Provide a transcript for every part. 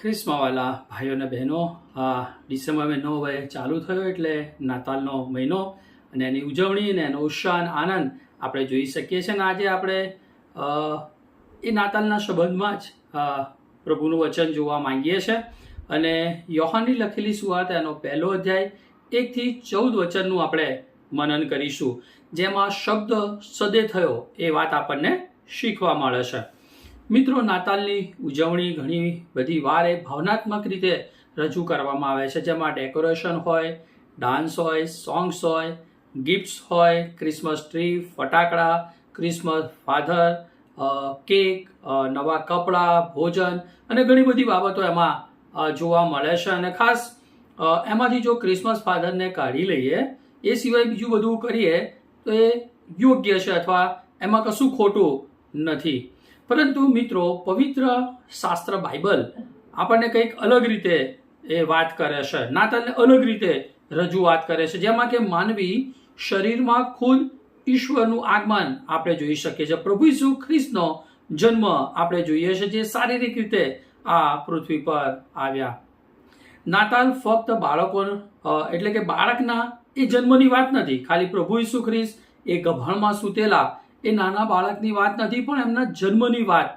ખ્રિસ્માવાલા ભાઈઓ અને બહેનો, આ ડિસેમ્બર મહિનો હવે ચાલુ થયો એટલે નાતાલનો મહિનો અને એની ઉજવણી અને એનો ઉત્સાહ અને આનંદ આપણે જોઈ શકીએ છીએ. અને આજે આપણે એ નાતાલના સંબંધમાં જ પ્રભુનું વચન જોવા માંગીએ છીએ. અને યોહાનની લખેલી સુવાર્ત એનો પહેલો અધ્યાય, એકથી ચૌદ વચનનું આપણે મનન કરીશું. જેમાં શબ્દ સદે થયો એ વાત આપણને શીખવા મળે છે. મિત્રો, નાતાલની ઉજવણી ઘણી બધી વાર ભાવનાત્મક રીતે રજૂ કરવામાં આવે છે. જેમાં ડેકોરેશન હોય, ડાન્સ હોય, સોંગ્સ હોય, ગિફ્ટ્સ હોય, ક્રિસમસ ટ્રી, ફટાકડા, ક્રિસમસ ફાધર કેક નવા કપડાં, ભોજન અને ઘણી બધી બાબતો એમાં જોવા મળે છે. અને ખાસ એમાંથી જો ક્રિસમસ ફાધરને કાઢી લઈએ, એ સિવાય બીજું બધું કરીએ, તો એ યોગ્ય છે અથવા એમાં કશું ખોટું નથી. પરંતુ મિત્રો, પવિત્ર શાસ્ત્ર બાઇબલ આપણને કંઈક અલગ રીતે એ વાત કરે છે. નાતાલને અલગ રીતે રજૂઆત કરે છે, જેમાં કે માનવી શરીરમાં ખુદ ઈશ્વરનું આગમન આપણે જોઈ શકીએ છીએ. પ્રભુ ઈસુ ખ્રિસ્તનો જન્મ આપણે જોઈએ છીએ જે શારીરિક રીતે આ પૃથ્વી પર આવ્યા. નાતાલ ફક્ત બાળકો એટલે કે બાળકના એ જન્મની વાત નથી. ખાલી પ્રભુ ઈસુ ખ્રિસ્ત એ ગભાણમાં સૂતેલા એ નાના બાળકની વાત નથી, પણ એમના જન્મની વાત.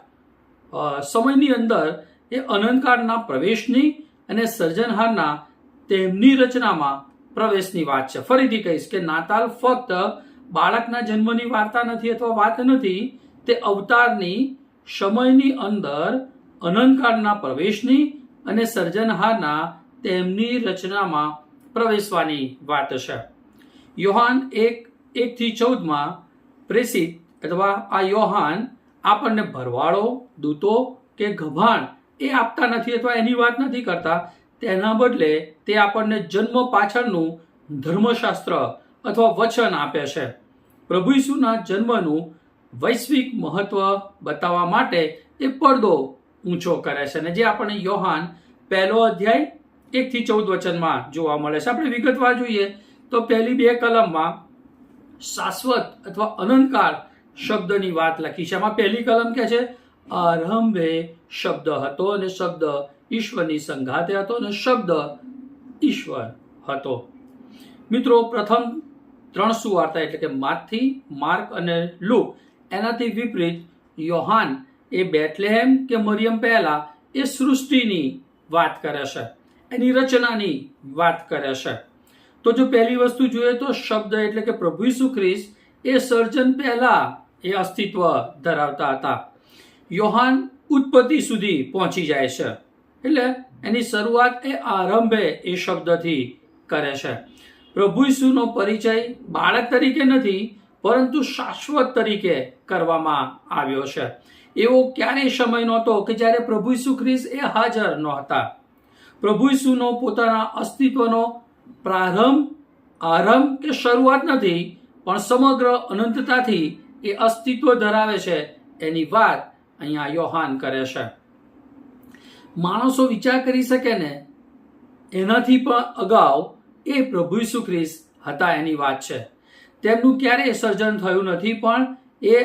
સમયની અંદર એ અનંતકાળના પ્રવેશની અને સર્જનહારના તેમની રચનામાં પ્રવેશની વાત છે. ફરીથી કહીશ કે નાતાલ ફક્ત બાળકના જન્મની વાર્તા નથી અથવા વાત નથી, તે અવતારની સમયની અંદર અનંતકાળના પ્રવેશની અને સર્જનહારના તેમની રચનામાં પ્રવેશવાની વાત છે. યોહાન એક, એકથી ચૌદમાં પ્રેષિત અથવા આ યોહાન આપણને ભરવાડો, દૂતો કે ગભાણ એ આપતા નથી અથવા એની વાત નથી કરતા, તેના બદલે તે આપણને જન્મ પાછળનું ધર્મશાસ્ત્ર અથવા વચન આપે છે. પ્રભુ ઈસુના જન્મનું વૈશ્વિક મહત્વ બતાવવા માટે એ પડદો ઊંચો કરે છે અને જે આપણને યોહાન પહેલો અધ્યાય એકથી ચૌદ વચનમાં જોવા મળે છે. આપણે વિગતવાર જોઈએ તો પહેલી બે કલમમાં શાશ્વત અથવા અનંતકાળ શબ્દની વાત લખી છે. એમાં પહેલી કલમ કે છે? આરંભે શબ્દ હતો અને શબ્દ ઈશ્વરની સંઘાતે હતો અને શબ્દ ઈશ્વર હતો. મિત્રો, પ્રથમ ત્રણ સુવાર્તા એટલે કે માથી, માર્ક અને લુક, એનાથી વિપરીત યોહાન એ બેથલેહેમ કે મરિયમ પહેલા એ સૃષ્ટિની વાત કરે છે. એની રચનાની વાત કરે છે. તો જો પહેલી વસ્તુ જોઈએ તો શબ્દ એટલે કે પ્રભુ ઈસુ ખ્રિસ્ત એ સર્જન પહેલા એ અસ્તિત્વ ધરાવતા હતા. યોહાન ઉત્પત્તિ સુધી પહોંચી જાય છે. એટલે એની શરૂઆત એ આરંભે એ શબ્દથી કરે છે. પ્રભુ ઈસુનો પરિચય બાળક તરીકે નથી, પરંતુ શાશ્વત તરીકે કરવામાં આવ્યો છે. એવો ક્યારેય સમય નહોતો કે જ્યારે પ્રભુ ઈસુ ખ્રિસ્ત એ હાજર નહોતા. પ્રભુ ઈસુનો પોતાના અસ્તિત્વનો પ્રારંભ, આરંભ કે શરૂઆત નથી, પણ સમગ્ર અનંતતાથી એ અસ્તિત્વ ધરાવે છે એની વાત અહીંયા યોહાન કરે છે. માણસો વિચાર કરી શકે ને, એનાથી પણ અગાઉ એ પ્રભુ ઈસુ હતા એની વાત છે. તેમનું ક્યારેય સર્જન થયું નથી, પણ એ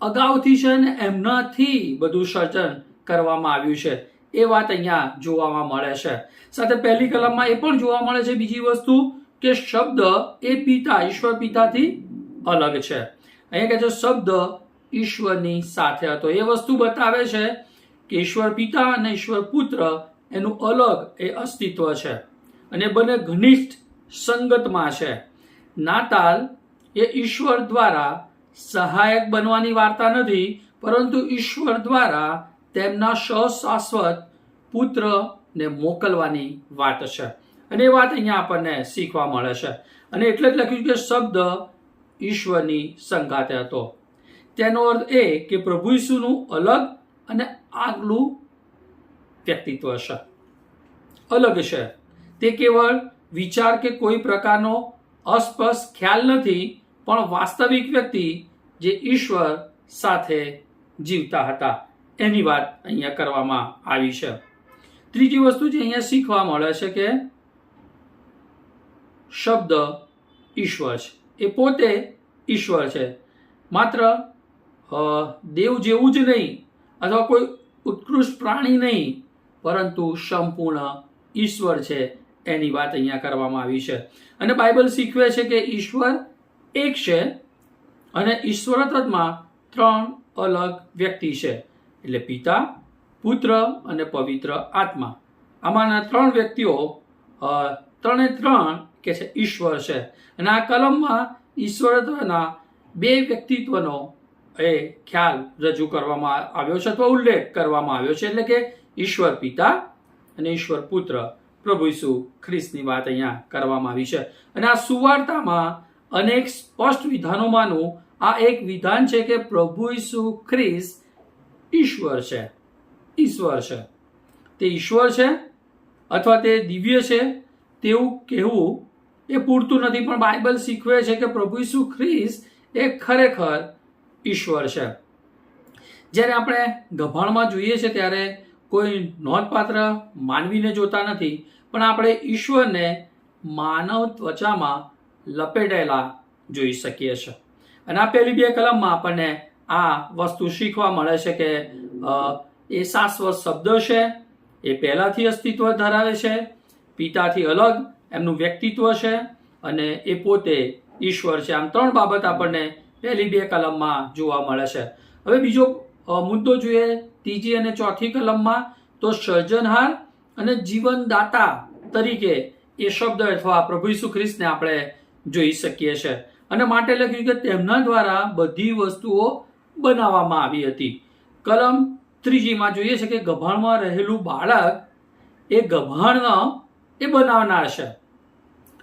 અગાઉથી છે ને, એમનાથી બધું સર્જન કરવામાં આવ્યું છે. એ વાત અહીંયા જોવામાં મળે છે. સાથે પહેલી કલમમાં એ પણ જોવા મળે છે બીજી વસ્તુ કે શબ્દ એ પિતા, ઈશ્વર પિતાથી અલગ છે. અહીંયા કહે છે શબ્દ ઈશ્વરની સાથે હતો. એ વસ્તુ બતાવે છે કે ઈશ્વર પિતા અને ઈશ્વર પુત્ર એનું અલગ એ અસ્તિત્વ છે. અને બંને ઘનિષ્ઠ સંગતમાં છે. નાતાલ એ ઈશ્વર દ્વારા સહાયક બનવાની વાર્તા નથી, પરંતુ ઈશ્વર દ્વારા તેમના સશાશ્વત પુત્રને મોકલવાની વાત છે. અને એ વાત અહીંયા આપણને શીખવા મળે છે. અને એટલે જ લખ્યું કે શબ્દ ઈશ્વરની સંગાતે હતો. તેનો અર્થ એ કે પ્રભુ ઈસુનું અલગ અને આગલું વ્યક્તિત્વ છે. અલગ છે. તે કેવળ વિચાર કે કોઈ પ્રકારનો અસ્પષ્ટ ખ્યાલ નથી, પણ વાસ્તવિક વ્યક્તિ જે ઈશ્વર સાથે જીવતા હતા. એની વાત અહીંયા કરવામાં આવી છે. ત્રીજી વસ્તુ જે અહીંયા શીખવા મળે છે કે શબ્દ ઈશ્વર છે. એ પોતે ઈશ્વર છે. માત્ર દેવ જેવું જ નહીં, અથવા કોઈ ઉત્કૃષ્ટ પ્રાણી નહીં, પરંતુ સંપૂર્ણ ઈશ્વર છે એની વાત અહીંયા કરવામાં આવી છે. અને બાઇબલ શીખવે છે કે ઈશ્વર એક છે અને ઈશ્વરત્વમાં ત્રણ અલગ વ્યક્તિ છે. એટલે પિતા, પુત્ર અને પવિત્ર આત્મા. આમાંના ત્રણ વ્યક્તિઓ ત્રણે ત્રણ કે છે ઈશ્વર છે. અને આ કલમમાં ઈશ્વરત્વના બે વ્યક્તિત્વનો એ ખ્યાલ રજૂ કરવામાં આવ્યો છે અથવા ઉલ્લેખ કરવામાં આવ્યો છે. એટલે કે ઈશ્વર પિતા અને ઈશ્વર પુત્ર પ્રભુ ઈસુ ખ્રિસ્તની વાત અહીંયા કરવામાં આવી છે. અને આ સુવાર્તામાં અનેક સ્પષ્ટ વિધાનોમાંનું આ એક વિધાન છે કે પ્રભુ ઈસુ ખ્રિસ્ત ઈશ્વર છે. ઈશ્વર છે. તે ઈશ્વર છે અથવા તે દિવ્ય છે તેવું કહેવું એ પૂરતું નથી, પણ બાઇબલ શીખવે છે કે પ્રભુ ઈસુ ખ્રિસ્ત એ ખરેખર ઈશ્વર છે. જ્યારે આપણે ગભાણમાં જોઈએ છે ત્યારે કોઈ નોંધપાત્ર માનવીને જોતા નથી, પણ આપણે ઈશ્વરને માનવ ત્વચામાં લપેટેલા જોઈ શકીએ છીએ અને આ પહેલી બે કલમમાં આપણને આ વસ્તુ શીખવા મળે છે કે એ શાશ્વત શબ્દ છે, એ પહેલાંથી અસ્તિત્વ ધરાવે છે, પિતાથી અલગ, એમનું વ્યક્તિત્વ છે, અને એ પોતે ઈશ્વર છે. આમ ત્રણ બાબત આપણને પહેલી બે કલમમાં જોવા મળે છે. હવે બીજો મુદ્દો જોઈએ ત્રીજી અને ચોથી કલમમાં, તો સર્જનહાર અને જીવનદાતા તરીકે એ શબ્દ અથવા પ્રભુ ઈસુ ખ્રિસ્તને આપણે જોઈ શકીએ છીએ અને માટે લખ્યું કે તેમના દ્વારા બધી વસ્તુઓ બનાવવામાં આવી હતી. કલમ ત્રીજીમાં જોઈએ છે કે ગભાણમાં રહેલું બાળક એ ગભાણ એ બનાવનાર છે.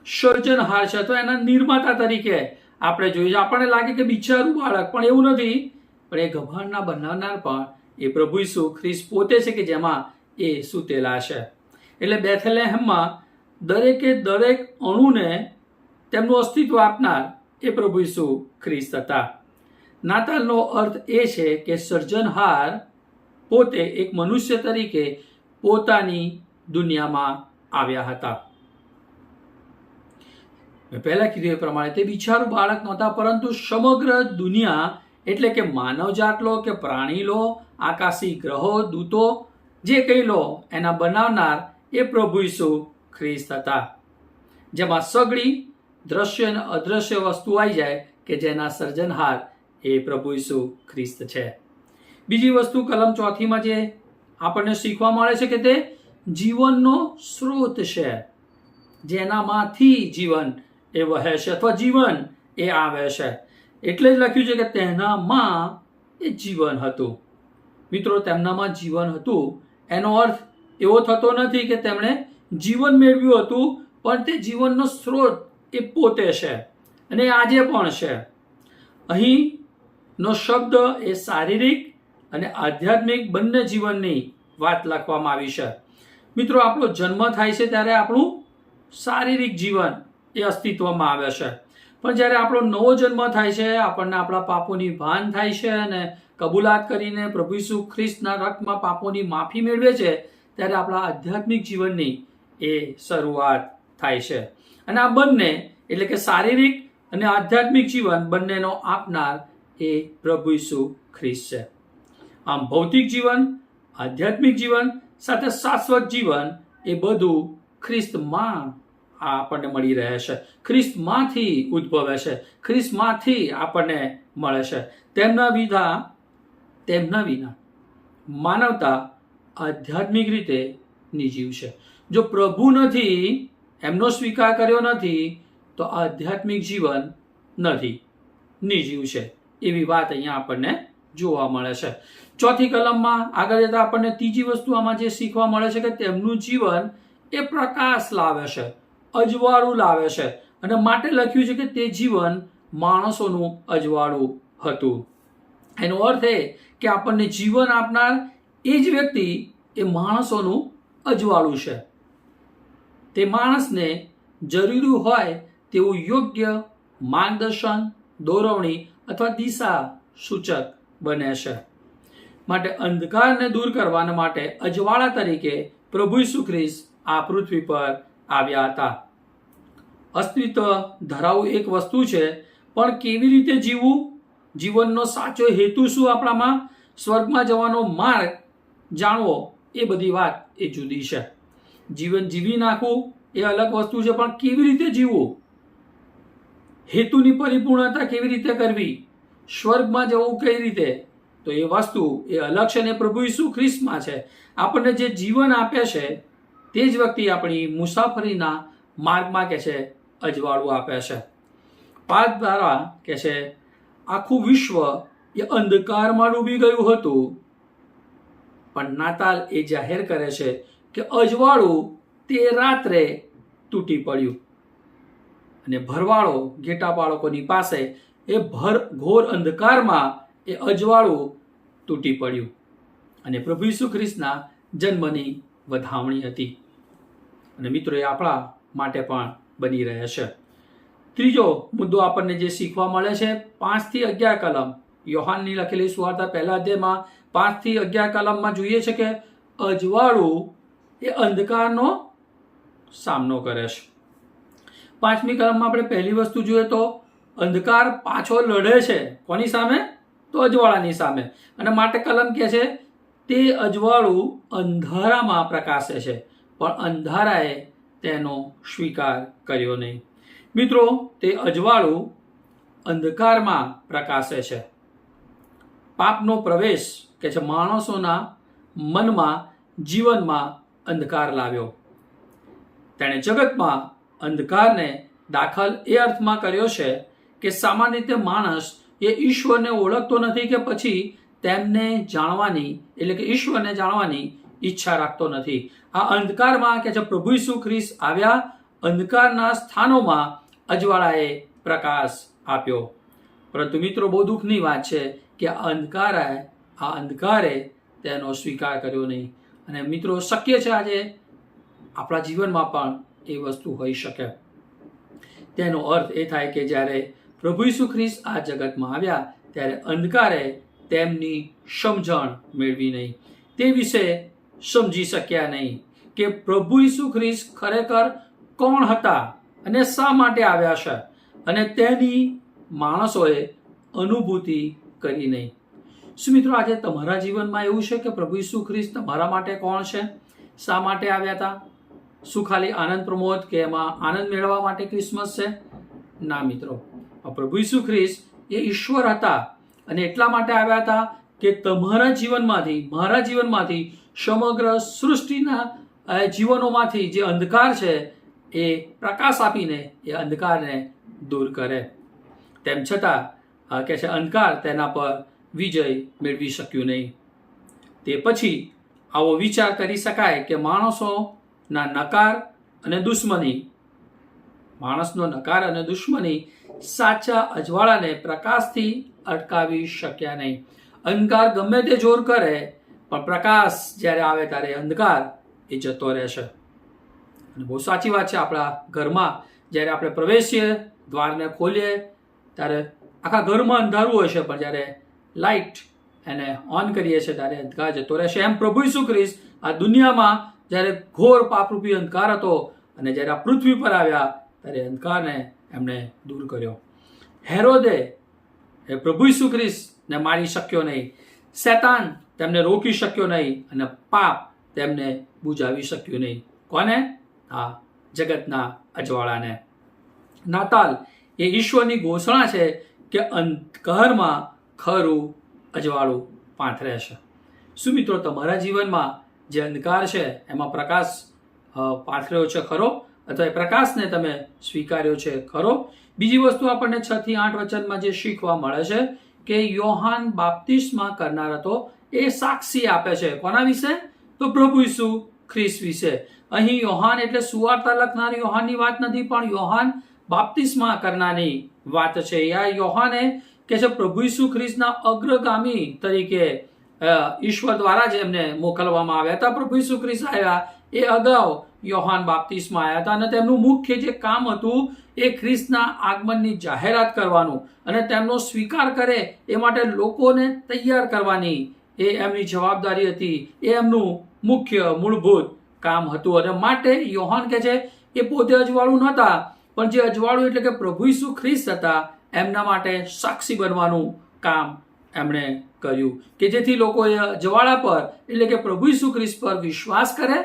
સર્જનહાર છે તો એના નિર્માતા તરીકે આપણે જોઈએ આપણને લાગે કે બિચારું બાળક પણ એવું નથી, પણ એ ગભાણના બનાવનાર પણ એ પ્રભુ ઈસુ ખ્રિસ્ત પોતે છે કે જેમાં એ સૂતેલા છે. એટલે બેથલેહેમમાં દરેકે દરેક અણુને તેમનું અસ્તિત્વ આપનાર એ પ્રભુ ઈસુ ખ્રિસ્ત હતા. નાતાલનો અર્થ એ છે કે સર્જનહાર પોતે એક મનુષ્ય તરીકે પોતાની દુનિયામાં આવ્યા હતા. મેં પહેલા કીધું એ પ્રમાણે તે બિચારું બાળક નહોતા, પરંતુ સમગ્ર દુનિયા એટલે કે માનવજાત લો કે પ્રાણી લો આકાશી ગ્રહો, દૂતો, જે કંઈ લો, એના બનાવનાર એ પ્રભુ ઈસુ ખ્રિસ્ત હતા. જેમાં સગડી દ્રશ્ય અને અદ્રશ્ય વસ્તુ આવી જાય કે જેના સર્જનહાર એ પ્રભુ ઈસુ ખ્રિસ્ત છે. બીજી વસ્તુ કલમ ચોથીમાં જે આપણને શીખવા મળે છે કે તે જીવનનો સ્રોત છે. જેનામાંથી જીવન એ વહે છે અથવા જીવન એ આવે છે. એટલે જ લખ્યું છે કે તેનામાં એ જીવન હતું. મિત્રો, તેમનામાં જીવન હતું. એનો અર્થ એવો થતો નથી કે તેમણે જીવન મેળવ્યું હતું, પણ તે જીવનનો સ્ત્રોત એ પોતે છે અને આજે પણ છે. અહીંનો શબ્દ એ શારીરિક અને આધ્યાત્મિક બંને જીવનની વાત લખવામાં આવી છે. મિત્રો, આપણો જન્મ થાય છે ત્યારે આપણું શારીરિક જીવન એ અસ્તિત્વમાં આવે છે. પણ જ્યારે આપણો નવો જન્મ થાય છે, આપણને આપણા પાપોની ભાન થાય છે અને કબૂલાત કરીને પ્રભુ ઈસુ ખ્રિસ્તના રક્તમાં પાપોની માફી મેળવે છે, ત્યારે આપણા આધ્યાત્મિક જીવનની એ શરૂઆત થાય છે. અને આ બંને, એટલે કે શારીરિક અને આધ્યાત્મિક જીવન બંનેનો આપનાર એ પ્રભુ ઈસુ ખ્રિસ્ત છે. આમ ભૌતિક જીવન, આધ્યાત્મિક જીવન, સાથે શાશ્વત જીવન એ બધું ખ્રિસ્તમાં આપણને મળી રહે છે. ખ્રિસ્તમાંથી ઉદ્ભવે છે. ખ્રિસ્તમાંથી આપણને મળે છે. તેમના વિધા તેમના વિના માનવતા આધ્યાત્મિક રીતે નિજીવ છે. જો પ્રભુ નથી, એમનો સ્વીકાર કર્યો નથી, તો આધ્યાત્મિક જીવન નથી. નિજીવ છે. એવી વાત અહીંયા આપણને જોવા મળે છે. ચોથી કલમમાં આગળ જતા આપણને ત્રીજી વસ્તુ આમાં જે શીખવા મળે છે કે તેમનું જીવન એ પ્રકાશ લાવે છે, અજવાળું લાવે છે. અને માટે લખ્યું છે કે તે જીવન માણસોનું અજવાળું હતું. એનો અર્થ એ કે આપણને જીવન આપનાર એ જ વ્યક્તિ એ માણસોનું અજવાળું છે. તે માણસને જરૂરી હોય તેવું યોગ્ય માર્ગદર્શન, દોરવણી અથવા દિશા સૂચક બને છે. માટે અંધકારને દૂર કરવાના માટે અજવાળા તરીકે પ્રભુ ઈસુ આ પૃથ્વી પર આવ્યા હતા. અસ્તિત્વ ધરાવવું એક વસ્તુ છે, પણ કેવી રીતે જીવવું? જીવનનો સાચો હેતુ શું આપણામાં? સ્વર્ગમાં જવાનો માર્ગ જાણવો એ બધી વાત એ જુદી છે. જીવન જીવી નાખવું એ અલગ વસ્તુ છે, પણ કેવી રીતે જીવવું? હેતુની પરિપૂર્ણતા કેવી રીતે કરવી? સ્વર્ગમાં જવું કઈ રીતે? તો એ વસ્તુ એ અલગ છે ને પ્રભુ ઈસુ ખ્રિસ્તમાં છે. આપણને જે જીવન આપે છે, તે જ વ્યક્તિ આપણી મુસાફરીના માર્ગમાં કે છે, અજવાળું આપે છે. પાઠ દ્વારા કે છે, આખું વિશ્વ એ અંધકારમાં ડૂબી ગયું હતું. પણ નાતાલ એ જાહેર કરે છે કે અજવાળું તે રાત્રે તૂટી પડ્યું. અને ભરવાળો ઘેટા બાળકોની પાસે એ ભર ઘોર અંધકારમાં એ અજવાળું તૂટી પડ્યું. અને પ્રભુ ઈસુ ખ્રિસ્તના જન્મની વધામણી હતી. અને મિત્રો, એ આપણા માટે પણ બની રહે છે. ત્રીજો મુદ્દો આપણને જે શીખવા મળે છે, પાંચથી અગિયાર કલમ. યોહાનની લખેલી સુવાર્તા પહેલા અધ્યાયમાં પાંચથી અગિયાર કલમમાં જોઈએ છે કે અજવાળું એ અંધકારનો સામનો કરે છે. પાંચમી કલમમાં આપણે પહેલી વસ્તુ જોઈએ તો અંધકાર પાછો લડે છે. કોની સામે? તો અજવાળાની સામે. અને માટે કલમ કહે છે, તે અજવાળું અંધારામાં પ્રકાશે છે. પણ અંધારાએ તેનો સ્વીકાર કર્યો નહીં. મિત્રો, તે અજવાળું અંધકારમાં પ્રકાશે છે. પાપનો પ્રવેશ કે છે, માણસોના મનમાં, જીવનમાં અંધકાર લાવ્યો. તેણે જગતમાં અંધકારને દાખલ એ અર્થમાં કર્યો છે કે સામાન્ય રીતે માણસ એ ઈશ્વરને ઓળખતો નથી કે પછી તેમને જાણવાની, એટલે કે ઈશ્વરને જાણવાની ઈચ્છા રાખતો નથી. આ અંધકારમાં કે જે પ્રભુ ઈસુ ખ્રિસ્ત આવ્યા, અંધકારના સ્થાનોમાં અજવાળાએ પ્રકાશ આપ્યો. પરંતુ મિત્રો, બહુ દુઃખની વાત છે કે આ અંધકારે આ અંધકારે તેનો સ્વીકાર કર્યો નહીં. અને મિત્રો, શક્ય છે આજે આપણા જીવનમાં પણ એ વસ્તુ હોઈ શકે. તેનો અર્થ એ થાય કે જ્યારે પ્રભુ ઈસુ ખ્રિસ્ત આ જગતમાં આવ્યા, ત્યારે અંધકારે તેમની સમજણ મેળવી નહીં. તે વિશે સમજી શક્યા નહીં કે પ્રભુ ઈસુ ખ્રિસ્ત ખરેખર કોણ હતા અને શા માટે આવ્યા છે અને તેની માણસોએ અનુભૂતિ કરી નહીં. શું મિત્રો આજે તમારા જીવનમાં એવું છે કે પ્રભુ ઈસુ ખ્રિસ્ત તમારા માટે કોણ છે? શા માટે આવ્યા હતા? શું ખાલી આનંદ પ્રમોદ કે એમાં આનંદ મેળવવા માટે ક્રિસમસ છે? ના, મિત્રો. પ્રભુ ઈસુ ખ્રિસ્ત એ ઈશ્વર હતા અને એટલા માટે આવ્યા હતા કે તમારા જીવનમાંથી, મારા જીવનમાંથી સમગ્ર સૃષ્ટિના જીવનોમાંથી જે અંધકાર છે એ પ્રકાશ આપીને એ અંધકારને દૂર કરે. તેમ છતાં કે છે, અંધકાર તેના પર વિજય મેળવી શક્યું નહીં. તે પછી આવો વિચાર કરી શકાય કે માણસોના નકાર અને દુશ્મની. માણસનો નકાર અને દુશ્મની સાચા અજવાળાને પ્રકાશથી અટકાવી શક્યા નહીં. અંધકાર ગમે તે જોર કરે, પણ પ્રકાશ જ્યારે આવે ત્યારે અંધકાર એ જતો રહેશે. અને બહુ સાચી વાત છે, આપણા ઘરમાં જ્યારે આપણે પ્રવેશીએ, દ્વારને ખોલીએ, ત્યારે આખા ઘરમાં અંધારું હોય છે, પણ જ્યારે લાઇટ એને ઓન કરીએ છીએ, ત્યારે અંધકાર જતો રહેશે. એમ પ્રભુ ઈસુ ખ્રિસ્ત આ દુનિયામાં જ્યારે ઘોર પાપરૂપી અંધકાર હતો અને જ્યારે આ પૃથ્વી પર આવ્યા, ત્યારે અંધકારને એમણે દૂર કર્યો. હેરોદે એ પ્રભુ ઈસુ ખ્રિસ્તને મારી શક્યો નહીં. શેતાન તેમને રોકી શક્યો નહીં અને પાપ તેમને બુજાવી શક્યું નહીં. કોને? આ જગતના અજવાળાને. નાતાલ એ ઈશ્વરની ઘોષણા છે કે અંધકારમાં ખરું અજવાળું પાથરે છે શું મિત્રો, તમારા જીવનમાં જે અંધકાર છે, એમાં પ્રકાશ પાથર્યો છે ખરો, અથવા એ પ્રકાશને તમે સ્વીકાર્યો છે ખરો. બીજી વસ્તુ આપણને છ થી આઠ વચનમાં જે શીખવા મળે છે કે યોહાન બાપ્તિસ્મા કરનાર હતો, એ સાક્ષી આપે છે. કોના વિશે? તો પ્રભુ ઈસુ ખ્રિસ્ત વિશે. અહીં યોહાન એટલે સુવાર્તા લખનાર યોહાનની વાત નથી, પણ યોહાન બાપ્તિસ્મા કરનારની વાત છે. યા યોહાને કે છે, પ્રભુ ઈસુ ખ્રિસ્તના અગ્રગામી તરીકે ઈશ્વર દ્વારા જ એમને મોકલવામાં આવ્યા હતા. પ્રભુ ઈસુ ખ્રિસ્ત આવ્યા એ અગાઉ યોહાન બાપ્તિસ્મા આવ્યા હતા અને તેમનું મુખ્ય જે કામ હતું એ ખ્રિસ્તના આગમનની જાહેરાત કરવાનું અને તેમનો સ્વીકાર કરે એ માટે લોકોને તૈયાર કરવાની એ એમની જવાબદારી હતી. એ એમનું મુખ્ય મૂળભૂત કામ હતું અને માટે યોહાન કે છે, એ પોતે અજવાળું નહોતા, પણ જે અજવાળું એટલે કે પ્રભુ ઈસુ ખ્રિસ્ત હતા, એમના માટે સાક્ષી બનવાનું કામ એમણે કર્યું કે જેથી લોકો એ જવાળા પર, એટલે કે પ્રભુ ઈસુ ખ્રિસ્ત પર વિશ્વાસ કરે,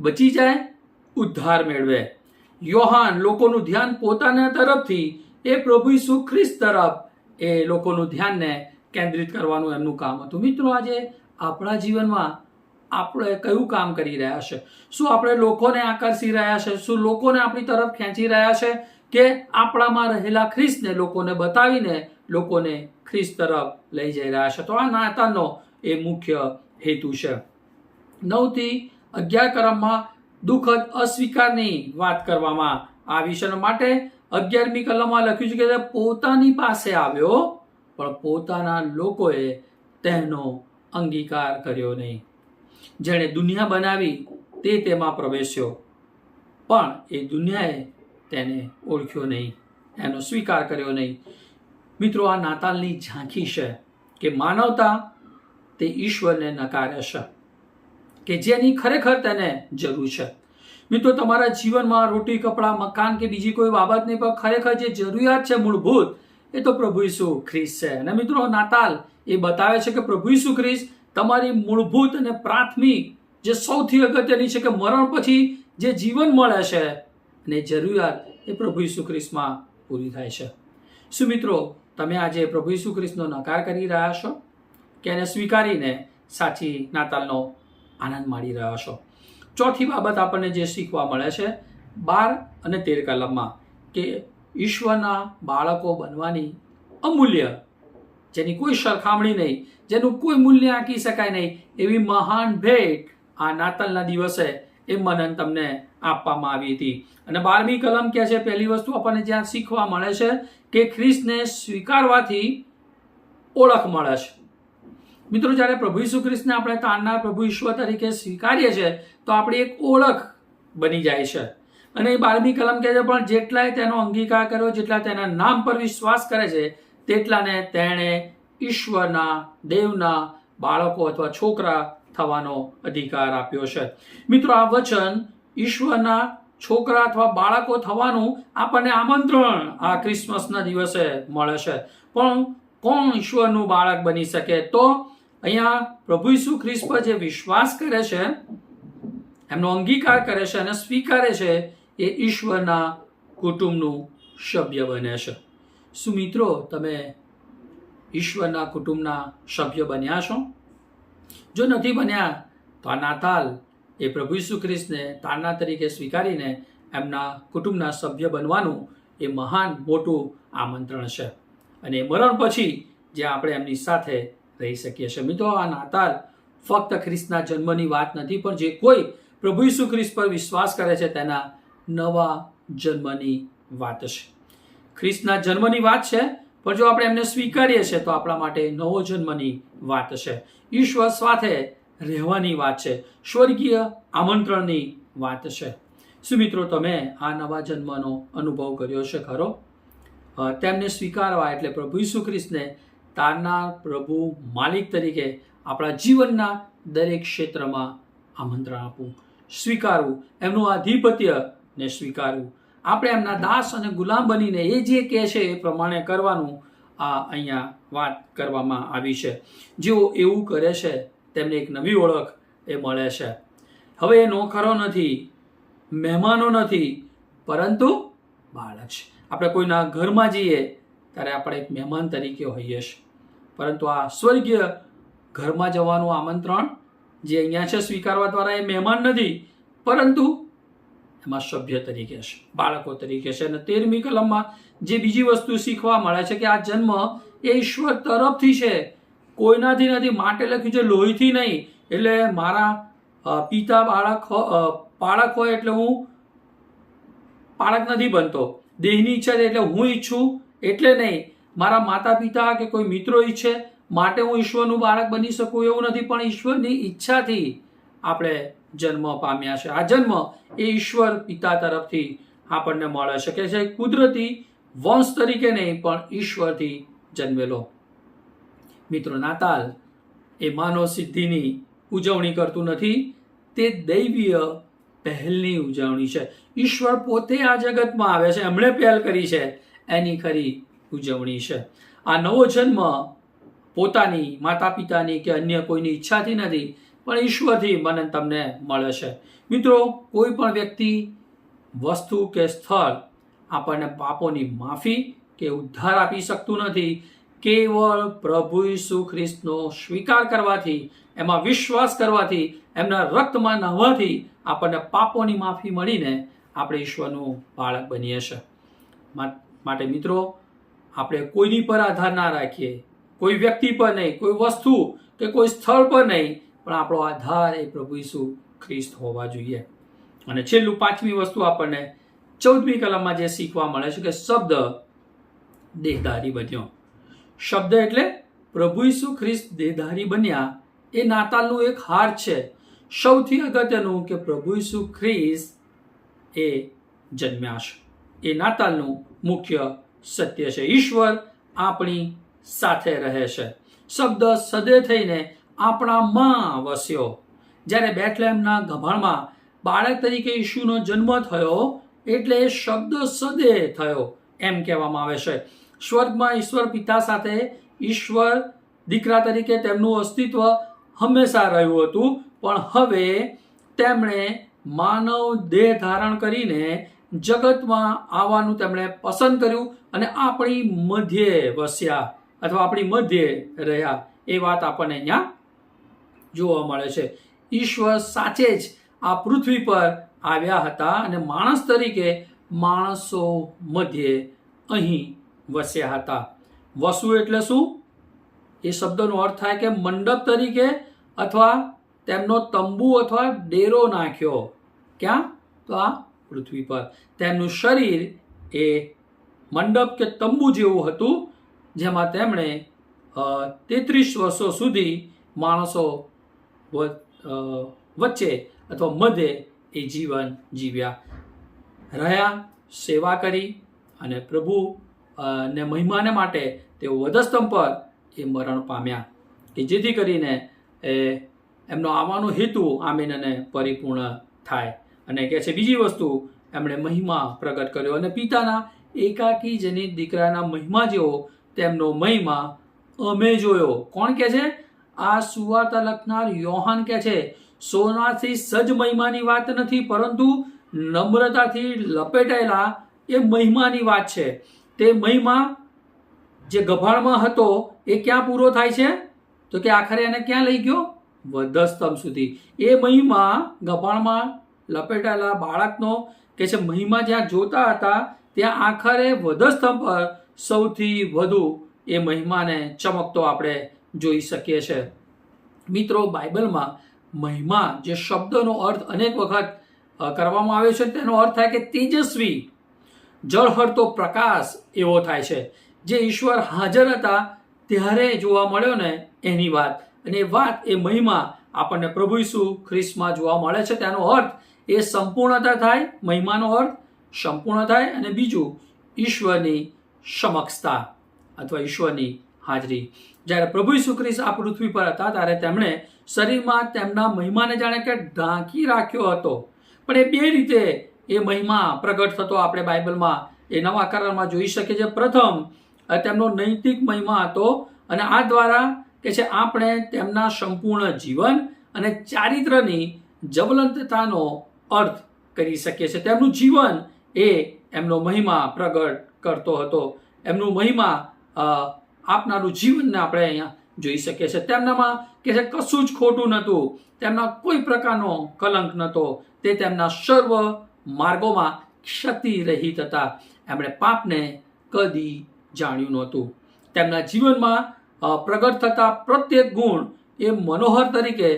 બચી જાય, ઉદ્ધાર મેળવે. યોહાન લોકોનું ધ્યાન પોતાના તરફથી, એ પ્રભુ ઈસુ ખ્રિસ્ત તરફ, એ લોકોનું ધ્યાનને કેન્દ્રિત કરવાનું એમનું કામ હતું. મિત્રો, આજે આપણા જીવનમાં આપણે કયું કામ કરી રહ્યા છે? શું આપણે લોકોને આકર્ષી રહ્યા છે? શું લોકોને આપણી તરફ ખેંચી રહ્યા છે? કે આપણામાં રહેલા ખ્રિસ્તને લોકોને બતાવીને લોકોને ખ્રિસ્ત તરફ લઈ જઈ રહ્યા છે. તો આ નાતાનો એ મુખ્ય હેતુ છે. નવથી અગિયાર ક્રમમાં દુઃખદ અસ્વીકારની વાત કરવામાં આવી છે. માટે અગિયારમી કલમમાં લખ્યું છે કે પોતાની પાસે આવ્યો, પણ પોતાના લોકોએ તેનો અંગીકાર કર્યો નહીં. જેણે દુનિયા બનાવી તે તેમાં પ્રવેશ્યો, પણ એ દુનિયાએ તેને ઓળખ્યો નહીં. એનો સ્વીકાર કર્યો નહીં. મિત્રો, આ નાતાલની ઝાંખી છે કે માનવતા તે ઈશ્વરને નકારે છે, કે જેની ખરેખર તેને જરૂર છે. મિત્રો, તમારા જીવનમાં રોટી, કપડાં, મકાન કે બીજી કોઈ બાબત નહીં પણ ખરેખર જે જરૂરિયાત છે મૂળભૂત, એ તો પ્રભુ ઈસુ ખ્રિસ્ત છે. અને મિત્રો, નાતાલ એ બતાવે છે કે પ્રભુ ઈસુ ખ્રિસ્ત તમારી મૂળભૂત અને પ્રાથમિક જે સૌથી અગત્યની છે કે મરણ પછી જે જીવન મળે છે અને જરૂરિયાત એ પ્રભુ ઈસુ ખ્રિસ્તમાં પૂરી થાય છે. શું મિત્રો તમે આજે પ્રભુ ઈસુ ખ્રિસ્તનો નકાર કરી રહ્યા છો કે એને સ્વીકારીને સાચી નાતાલનો આનંદ માણી રહ્યા છો? ચોથી બાબત આપણને જે શીખવા મળે છે, બાર અને તેર કલમમાં કે ઈશ્વરના બાળકો બનવાની અમૂલ્ય, જેની કોઈ સરખામણી નહીં, જેનું કોઈ મૂલ્ય આંકી શકાય નહીં, એવી મહાન ભેટ આ નાતાલના દિવસે એ મનન તમને આપવામાં આવી હતી. અને બારમી કલમ કહે છે, પહેલી વસ્તુ આપણને જ્યાં શીખવા મળે છે કે ખ્રિસ્તને સ્વીકારવાથી ઓળખ મળે છે. મિત્રો, જ્યારે પ્રભુ ઈસુ ખ્રિસ્તને આપણે તાનના પ્રભુ ઈશ્વર તરીકે સ્વીકારીએ છીએ, તો આપણી એક ઓળખ બની જાય છે. અને એ બારમી કલમ કહે છે, પણ જેટલાય તેનો અંગીકાર કર્યો, જેટલા તેના નામ પર વિશ્વાસ કરે છે, તેટલાને તેણે ઈશ્વરના, દેવના બાળકો અથવા છોકરા થવાનો અધિકાર આપ્યો છે. મિત્રો, આ વચન ઈશ્વરના છોકરા અથવા બાળકો થવાનું આપણને આમંત્રણ આ ક્રિસમસના દિવસે મળે છે. પણ કોણ ઈશ્વરનું બાળક બની શકે? તો અહીંયા પ્રભુ ઈસુ ખ્રિસ્ત પર જે વિશ્વાસ કરે છે, એમનો અંગીકાર કરે છે અને સ્વીકારે છે, એ ઈશ્વરના કુટુંબનું સભ્ય બને છે. શું મિત્રો, તમે ઈશ્વરના કુટુંબના સભ્ય બન્યા છો? જો નથી બન્યા, તો આ નાતાલ એ પ્રભુ ઈસુ ખ્રિસ્તને તારના તરીકે સ્વીકારીને એમના કુટુંબના સભ્ય બનવાનું એ મહાન મોટું આમંત્રણ છે. અને મરણ પછી જે આપણે એમની સાથે રહી શકીએ છીએ. મિત્રો, આ નાતાલ ફક્ત ખ્રિસ્તના જન્મની વાત નથી, પણ જે કોઈ પ્રભુ ઈસુ ખ્રિસ્ત પર વિશ્વાસ કરે છે, તેના નવા જન્મની વાત છે. ખ્રિસ્તના જન્મની વાત છે પણ જો આપણે એમને સ્વીકારીએ છીએ, તો આપણા માટે નવો જન્મની વાત છે. ઈશ્વર સાથે રહેવાની વાત છે. સ્વર્ગીય આમંત્રણની વાત છે. શું મિત્રો તમે આ નવા જન્મનો અનુભવ કર્યો છે ખરો? તેમને સ્વીકારવા એટલે પ્રભુ ઈસુ ખ્રિસ્તને તારના પ્રભુ માલિક તરીકે આપણા જીવનના દરેક ક્ષેત્રમાં આમંત્રણ આપવું. સ્વીકારવું. એમનું આધિપત્ય ને સ્વીકારવું. આપણે એમના દાસ અને ગુલામ બનીને એ જે કહે છે એ પ્રમાણે કરવાનું આ અહીંયા વાત કરવામાં આવી છે. જેઓ એવું કરે છે, તેમને એક નવી ઓળખ એ મળે છે. હવે એ નોકરો નથી, મહેમાનો નથી, પરંતુ બાળક છે. આપણે કોઈના ઘરમાં જઈએ, ત્યારે આપણે એક મહેમાન તરીકે હોઈએ છીએ પરંતુ આ સ્વર્ગીય ઘરમાં જવાનું આમંત્રણ જે અહીંયા છે, સ્વીકારવા દ્વારા એ મહેમાન નથી, પરંતુ એમાં સભ્ય તરીકે છે, બાળકો તરીકે છે અને તેરમી કલમમાં જે બીજી વસ્તુ શીખવા મળે છે કે આ જન્મ એ ઈશ્વર તરફથી છે. કોઈનાથી નથી, માટે લખ્યું છે લોહીથી નહીં. એટલે મારા પિતા બાળક બાળક હોય એટલે હું બાળક નથી બનતો. દેહની ઈચ્છા છે એટલે હું ઈચ્છું, એટલે નહીં. મારા માતા પિતા કે કોઈ મિત્રો ઈચ્છે, માટે હું ઈશ્વરનું બાળક બની શકું એવું નથી, પણ ઈશ્વરની ઈચ્છાથી આપણે જન્મ પામ્યા છે. આ જન્મ એ ઈશ્વર પિતા તરફથી આપણને મળે છે કે છે. કુદરતી વંશ તરીકે નહીં, પણ ઈશ્વરથી જન્મેલો. મિત્રો, નાતાલ એ માનવ સિદ્ધિની ઉજવણી કરતું નથી, તે દૈવીય પહેલની ઉજવણી છે. ઈશ્વર પોતે આ જગતમાં આવે છે. એમણે પહેલ કરી છે. એની ખરી ઉજવણી છે. આ નવો જન્મ પોતાની માતા પિતાની કે અન્ય કોઈની ઈચ્છાથી નથી પણ ઈશ્વરથી મને તમને મળે છે. મિત્રો, કોઈ પણ વ્યક્તિ, વસ્તુ કે સ્થળ આપણને પાપોની માફી કે ઉદ્ધાર આપી શકતું નથી, કેવળ પ્રભુ ઈસુ ખ્રિસ્તનો સ્વીકાર કરવાથી, એમાં વિશ્વાસ કરવાથી, એમના રક્તમાં નહવાથી આપણને પાપોની માફી મળીને આપણે ઈશ્વરનું બાળક બનીએ છીએ માટે મિત્રો, આપણે કોઈની પર આધાર ના રાખીએ. કોઈ વ્યક્તિ પર નહીં, કોઈ વસ્તુ કે કોઈ સ્થળ પર નહીં પણ આપણો આધાર એ પ્રભુ ઈસુ ખ્રિસ્ત હોવા જોઈએ. અને છેલ્લું પાંચમી વસ્તુ આપણને ચૌદમી કલમમાં જે શીખવા મળે છે કે શબ્દ દેહધારી બન્યો. શબ્દ એટલે પ્રભુ ઈસુ ખ્રિસ્ત દેહધારી બન્યા એ નાતાલનું એક હાર છે. સૌથી અગત્યનું કે પ્રભુ ઈસુ ખ્રિસ્ત એ જન્મ્યા છે. એ નાતાલનું મુખ્ય સત્ય છે. ઈશ્વર આપણી સાથે રહે છે. શબ્દ સદે થઈને આપણામાં વસ્યો. જ્યારે બેથલેમના ગભાણમાં બાળક તરીકે ઈશુનો જન્મ થયો, એટલે શબ્દ સદે થયો એમ કહેવામાં આવે છે. સ્વર્ગમાં ઈશ્વર પિતા સાથે ઈશ્વર દીકરા તરીકે તેમનું અસ્તિત્વ હંમેશા રહ્યું હતું, પણ હવે તેમણે માનવ દેહ ધારણ કરીને જગતમાં આવવાનું તેમણે પસંદ કર્યું અને આપણી મધ્યે વસ્યા અથવા આપણી મધ્યે રહ્યા. એ વાત આપણને અહીંયા જોવા મળે છે. ઈશ્વર સાચે જ આ પૃથ્વી પર આવ્યા હતા અને માણસ તરીકે માણસો મધ્યે અહીં વસ્યા હતા. વસવું એટલે શું? એ શબ્દનો અર્થ થાય કે મંડપ તરીકે અથવા તેમનો તંબુ અથવા ડેરો નાખ્યો. ક્યાં? તો આ પૃથ્વી પર. તેમનું શરીર એ મંડપ કે તંબુ જેવું હતું, જેમાં તેમણે તેત્રીસ વર્ષો સુધી માણસો વચ્ચે અથવા મધ્યે એ જીવન જીવ્યા. રહ્યા, સેવા કરી અને પ્રભુ ને મહિમાને માટે તેઓ વધસ્તંભ પર એ મરણ પામ્યા કે જેથી કરીને એ એમનો આવવાનો હેતુ આમીન અને પરિપૂર્ણ થાય. અને કહે છે, બીજી વસ્તુ એમણે મહિમા પ્રગટ કર્યો અને પિતાના એકાકી જનિત દીકરાના મહિમા જેવો તેમનો મહિમા અમે જોયો. કોણ કે છે? આ સુવાર્તા લખનાર યોહાન કે છે, સોનાથી સજ મહિમાની વાત નથી, પરંતુ નમ્રતાથી લપેટાયેલા એ મહિમાની વાત છે. તે મહિમા જે ગભાણમાં હતો, એ ક્યાં પૂરો થાય છે? તો કે આખરે એને ક્યાં લઈ ગયો? વધસ્તંભ સુધી. એ મહિમા ગભાણમાં લપેટાયેલા બાળકનો કે છે મહિમા જ્યાં જોતા હતા, ત્યાં આખરે વધસ્તંભ પર સૌથી વધુ એ મહિમાને ચમકતો આપણે જોઈ શકીએ છીએ મિત્રો, બાઇબલમાં મહિમા, જે શબ્દનો અર્થ અનેક વખત કરવામાં આવ્યો છે, તેનો અર્થ થાય કે તેજસ્વી, જળહરતો પ્રકાશ એવો થાય છે. જે ઈશ્વર હાજર હતા ત્યારે જોવા મળ્યો ને એની વાત. અને વાત, એ મહિમા આપણને પ્રભુ ઈસુ ખ્રિસ્તમાં જોવા મળે છે. તેનો અર્થ, એ સંપૂર્ણતા થાય, મહિમાનો અર્થ, સંપૂર્ણ થાય અને બીજું, ઈશ્વરની સમક્ષતા અથવા ઈશ્વરની હાજરી. જ્યારે પ્રભુ ઈસુ આ પૃથ્વી પર હતા, ત્યારે તેમણે શરીરમાં તેમના મહિમાને જાણે કે ઢાંકી રાખ્યો હતો. પણ એ બે રીતે એ મહિમા પ્રગટ થતો આપણે બાઇબલમાં, એ નવા કરારમાં જોઈ શકીએ છીએ. પ્રથમ તેમનો નૈતિક મહિમા હતો અને આ દ્વારા કે છે આપણે તેમના સંપૂર્ણ જીવન અને ચારિત્રની જવલંતતાનો અર્થ કરી શકીએ છીએ. તેમનું જીવન એ એમનો મહિમા પ્રગટ કરતો હતો. એમનું મહિમા આપનારું જીવનને આપણે અહીંયા જોઈ શકીએ છીએ. તેમનામાં કે છે કશું જ ખોટું નહોતું. તેમના કોઈ પ્રકારનો કલંક નહોતો. તે તેમના સર્વ માર્ગોમાં ક્ષતિ રહિત હતા. એમણે પાપને કદી જાણ્યું નહોતું. તેમના જીવનમાં પ્રગટ થતા પ્રત્યેક ગુણ એ મનોહર તરીકે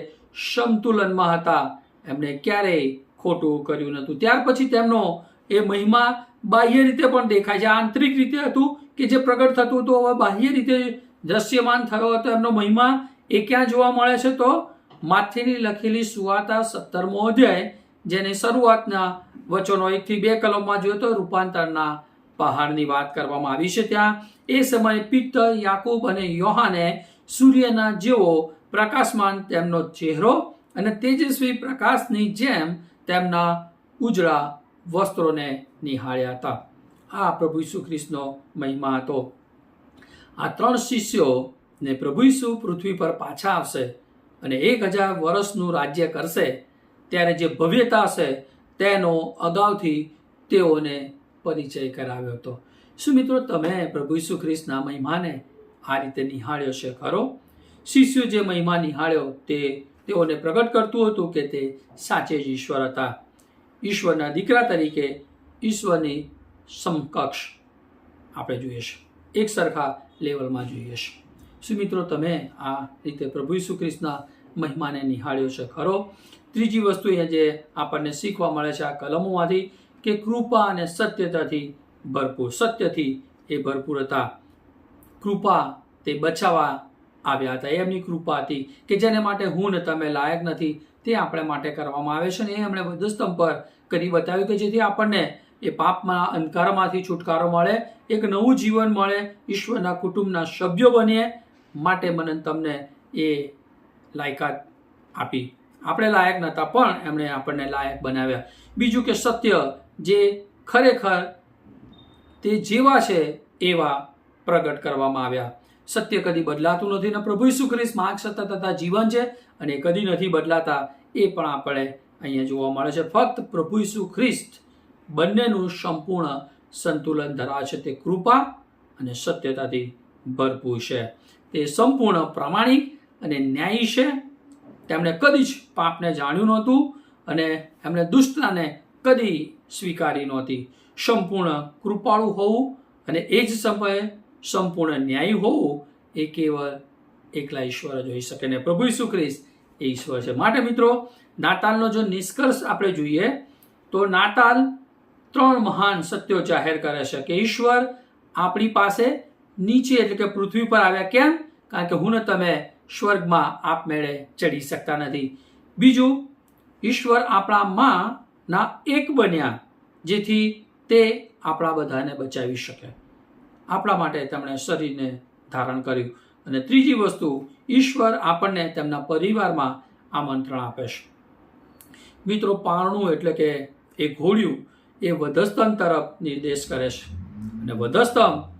સંતુલનમાં હતા. એમણે ક્યારેય ખોટું કર્યું નહોતું. ત્યાર પછી તેમનો એ મહિમા બાહ્ય રીતે પણ દેખાય છે. આંતરિક રીતે હતું કે જે પ્રગટ થતું હતું, હવે બાહ્ય રીતે દ્રશ્યમાન થયો હતો, એમનો મહિમા એ ક્યાં જોવા મળે છે તો માથેની લખેલી સુવાતા સત્તરમો અધ્યાય, જેની શરૂઆતના વચનો એકથી બે કલમમાં જોયો તો રૂપાંતરના પહાડની વાત કરવામાં આવી છે. ત્યાં એ સમયે પિત્તર યાકૂબ અને યોહાને સૂર્યના જેવો પ્રકાશમાન તેમનો ચહેરો અને તેજસ્વી પ્રકાશની જેમ તેમના ઉજળા વસ્ત્રોને નિહાળ્યા હતા. આ પ્રભુ ઈસુ ખ્રિસ્તનો મહિમા હતો. આ ત્રણ શિષ્યો ને પ્રભુ ઈસુ પૃથ્વી પર પાછા આવશે અને એક હજાર વર્ષનું રાજ્ય કરશે, ત્યારે જે ભવ્યતા હશે તેનો અગાઉથી તેઓને પરિચય કરાવ્યો હતો. શું મિત્રો તમે પ્રભુ ઈસુ ખ્રિસ્તના મહિમાને આ રીતે નિહાળ્યો છે ખરો? શિષ્યો જે મહિમા નિહાળ્યો તે તેઓને પ્રગટ કરતું હતું કે તે સાચે જ ઈશ્વર હતા. ઈશ્વરના દીકરા તરીકે ઈશ્વરની સમકક્ષ આપણે જોઈએ છે. એક સરખા લેવલમાં જોઈએ છે. શું મિત્રો તમે આ રીતે પ્રભુ ઈસુ ખ્રિસ્તના મહિમાને નિહાળ્યો છે ખરો? ત્રીજી વસ્તુ એ જે આપણને શીખવા મળે છે આ કલમોમાંથી કે કૃપા અને સત્યતાથી ભરપૂર. સત્યથી એ ભરપૂર હતા. કૃપા તે બચાવવા આવ્યા હતા. એમની કૃપા હતી કે જેને માટે હું ને તમે લાયક નથી તે આપણે માટે કરવામાં આવે છે ને એ એમણે વધસ્તંભ પર કરી બતાવ્યું કે જેથી આપણને એ પાપમાં, અંધકારમાંથી છુટકારો મળે, એક નવું જીવન મળે, ઈશ્વરના કુટુંબના સભ્યો બનીએ માટે મને તમને એ લાયકાત આપી. આપણે લાયક નહોતા, પણ એમણે આપણને લાયક બનાવ્યા. બીજું કે સત્ય જે ખરેખર તે જેવા છે એવા પ્રગટ કરવામાં આવ્યા. સત્ય કદી બદલાતું નથી, ને પ્રભુ ઈસુ ખ્રિસ્ત માર્ગ સત્તા તથા જીવન છે અને કદી નથી બદલાતા, એ પણ આપણે અહીંયા જોવા મળે છે. ફક્ત પ્રભુ ઈસુ ખ્રિસ્ત બંનેનું સંપૂર્ણ સંતુલન ધરાવે છે. તે કૃપા અને સત્યતાથી ભરપૂર છે. તે સંપૂર્ણ પ્રામાણિક અને ન્યાયી છે. તેમણે કદી જ પાપને જાણ્યું નહોતું અને એમણે દુષ્ટતાને કદી સ્વીકારી નહોતી. સંપૂર્ણ કૃપાળુ હોવું અને એ જ સમયે સંપૂર્ણ ન્યાયી હોવું એ કેવળ એકલા ઈશ્વર જ હોઈ શકે ને. પ્રભુ ઈસુ ખ્રિસ્ત એ ઈશ્વર છે. માટે મિત્રો, નાતાલનો જો નિષ્કર્ષ આપણે જોઈએ, તો નાતાલ ત્રણ મહાન સત્યો જાહેર કરે છે કે ઈશ્વર આપણી પાસે નીચે એટલે કે પૃથ્વી પર આવ્યા કેમ? કારણ કે હું ને તમે સ્વર્ગમાં આપમેળે ચડી શકતા નથી. બીજું, ઈશ્વર આપણામાં ના એક બન્યા જેથી તે આપણા બધાને બચાવી શકે. આપણા માટે તેમણે શરીરને ધારણ કર્યું. અને ત્રીજી વસ્તુ, ઈશ્વર આપણને તેમના પરિવારમાં આમંત્રણ આપે છે. મિત્રો, પારણું એટલે કે એ ઘોડિયું એ વધસ્તંભ તરફ નિર્દેશ કરે છે. અને વધસ્તંભ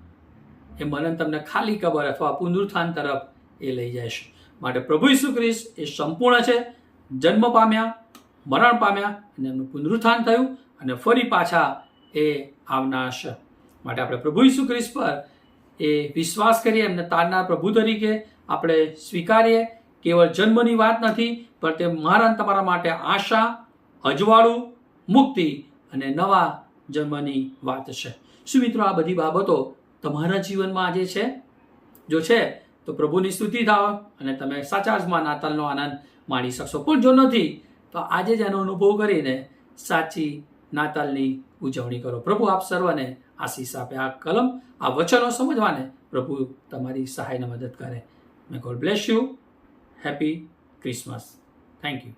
એ મને તમને ખાલી કબર અથવા પુનરુત્થાન તરફ એ લઈ જાય છે. માટે પ્રભુ ઈસુ ખ્રિસ્ત એ સંપૂર્ણ છે. જન્મ પામ્યા, મરણ પામ્યા અને એમનું પુનરુત્થાન થયું અને ફરી પાછા એ આવનાર છે. માટે આપણે પ્રભુ ઈસુ ખ્રિસ્ત પર એ વિશ્વાસ કરીએ, એમને તારનાર પ્રભુ તરીકે આપણે સ્વીકારીએ. કેવળ જન્મની વાત નથી, પણ તે મારા તમારા માટે આશા, અજવાળું, મુક્તિ અને નવા જન્મની વાત છે. શું મિત્રો આ બધી બાબતો તમારા જીવનમાં આજે છે? જો છે, તો પ્રભુની સ્તુતિ થાવ અને તમે સાચા અર્થમાં નાતાલનો આનંદ માણી શકશો. પણ જો નથી, તો આજે જ એનો અનુભવ કરીને સાચી નાતાલની ઉજવણી કરો. પ્રભુ આપ સર્વને આશીષ આપે. આ કલમ, આ વચનો સમજવાને પ્રભુ તમારી સહાયને મદદ કરે. May God bless you happy Christmas thank you